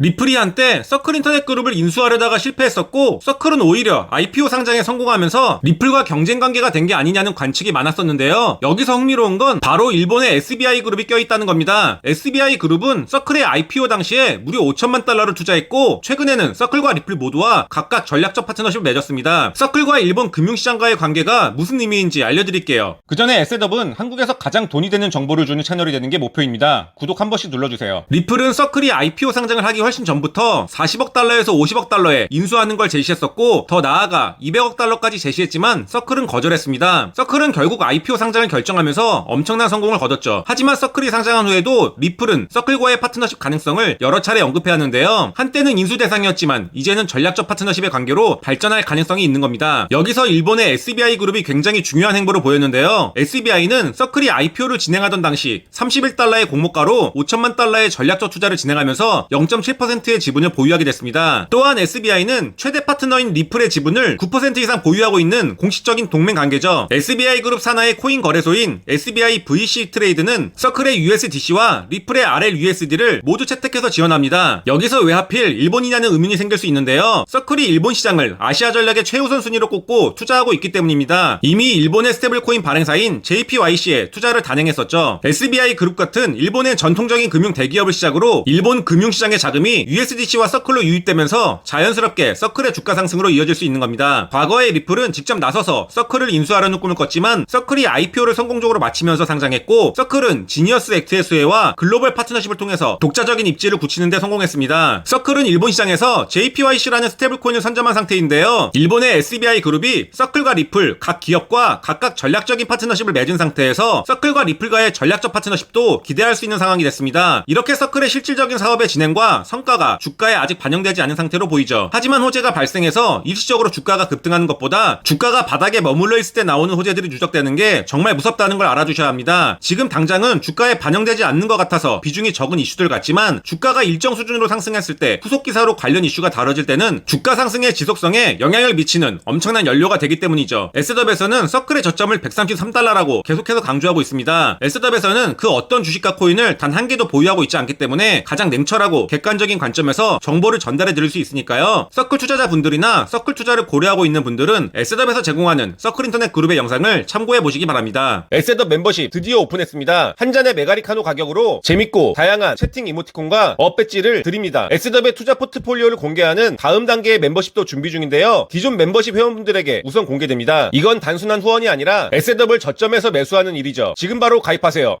리플이 한때 서클 인터넷 그룹을 인수하려다가 실패했었고 서클은 오히려 IPO 상장에 성공하면서 리플과 경쟁 관계가 된 게 아니냐는 관측이 많았었는데요. 여기서 흥미로운 건 바로 일본의 SBI 그룹이 껴있다는 겁니다. SBI 그룹은 서클의 IPO 당시에 무려 5천만 달러를 투자했고 최근에는 서클과 리플 모두와 각각 전략적 파트너십을 맺었습니다. 서클과 일본 금융시장과의 관계가 무슨 의미인지 알려드릴게요. 그 전에 에셋업은 한국에서 가장 돈이 되는 정보를 주는 채널이 되는 게 목표입니다. 구독 한 번씩 눌러주세요. 리플은 서클이 IPO 상장을 하기 훨씬 전부터 40억 달러에서 50억 달러에 인수하는 걸 제시했었고 더 나아가 200억 달러까지 제시했지만 서클은 거절했습니다. 서클은 결국 IPO 상장을 결정하면서 엄청난 성공을 거뒀죠. 하지만 서클이 상장한 후에도 리플은 서클과의 파트너십 가능성을 여러 차례 언급해 하는데요. 한때는 인수 대상이었지만 이제는 전략적 파트너십의 관계로 발전할 가능성이 있는 겁니다. 여기서 일본의 SBI 그룹이 굉장히 중요한 행보를 보였는데요. SBI는 서클이 IPO를 진행하던 당시 31달러의 공모가로 5천만 달러의 전략적 투자를 진행하면서 0.7%의 지분을 보유하게 됐습니다. 또한 SBI는 최대 파트너인 리플의 지분을 9% 이상 보유하고 있는 공식적인 동맹 관계죠. SBI 그룹 산하의 코인 거래소인 SBI VC 트레이드는 서클의 USDC와 리플의 RLUSD를 모두 채택해서 지원합니다. 여기서 왜 하필 일본이냐는 의문이 생길 수 있는데요. 서클이 일본 시장을 아시아 전략의 최우선 순위로 꼽고 투자하고 있기 때문입니다. 이미 일본의 스테이블 코인 발행사인 JPYC에 투자를 단행했었죠. SBI 그룹 같은 일본의 전통적인 금융 대기업을 시작으로 일본 금융시장의 자금이 USDC와 서클로 유입되면서 자연스럽게 서클의 주가 상승으로 이어질 수 있는 겁니다. 과거에 리플은 직접 나서서 서클을 인수하려는 꿈을 꿨지만 서클이 IPO를 성공적으로 마치면서 상장했고 서클은 지니어스 액트의 수혜와 글로벌 파트너십을 통해서 독자적인 입지를 굳히는 데 성공했습니다. 서클은 일본 시장에서 JPYC라는 스테이블코인을 선점한 상태인데요. 일본의 SBI 그룹이 서클과 리플 각 기업과 각각 전략적인 파트너십을 맺은 상태에서 서클과 리플과의 전략적 파트너십도 기대할 수 있는 상황이 됐습니다. 이렇게 서클의 실질적인 사업의 진행과 성 과가 주가에 아직 반영되지 않은 상태로 보이죠. 하지만 호재가 발생해서 일시적으로 주가가 급등하는 것보다 주가가 바닥에 머물러 있을 때 나오는 호재들이 누적되는 게 정말 무섭다는 걸 알아주셔야 합니다. 지금 당장은 주가에 반영되지 않는 것 같아서 비중이 적은 이슈들 같지만 주가가 일정 수준으로 상승했을 때 후속 기사로 관련 이슈가 다뤄질 때는 주가 상승의 지속성에 영향을 미치는 엄청난 연료가 되기 때문이죠. 에스더에서는 서클의 저점을 133달러라고 계속해서 강조하고 있습니다. 에스더에서는 그 어떤 주식과 코인을 단 한 개도 보유하고 있지 않기 때문에 가장 냉철하고 객관적인 관점에서 정보를 전달해 드릴 수 있으니까요. 서클 투자자분들이나 서클 투자를 고려하고 있는 분들은 에스더에서 제공하는 서클 인터넷 그룹의 영상을 참고해 보시기 바랍니다. 에스더 멤버십 드디어 오픈했습니다. 한 잔의 메가리카노 가격으로 재밌고 다양한 채팅 이모티콘과 업 배지를 드립니다. 에스더의 투자 포트폴리오를 공개하는 다음 단계의 멤버십도 준비 중인데요. 기존 멤버십 회원분들에게 우선 공개됩니다. 이건 단순한 후원이 아니라 에스더블 저점에서 매수하는 일이죠. 지금 바로 가입하세요.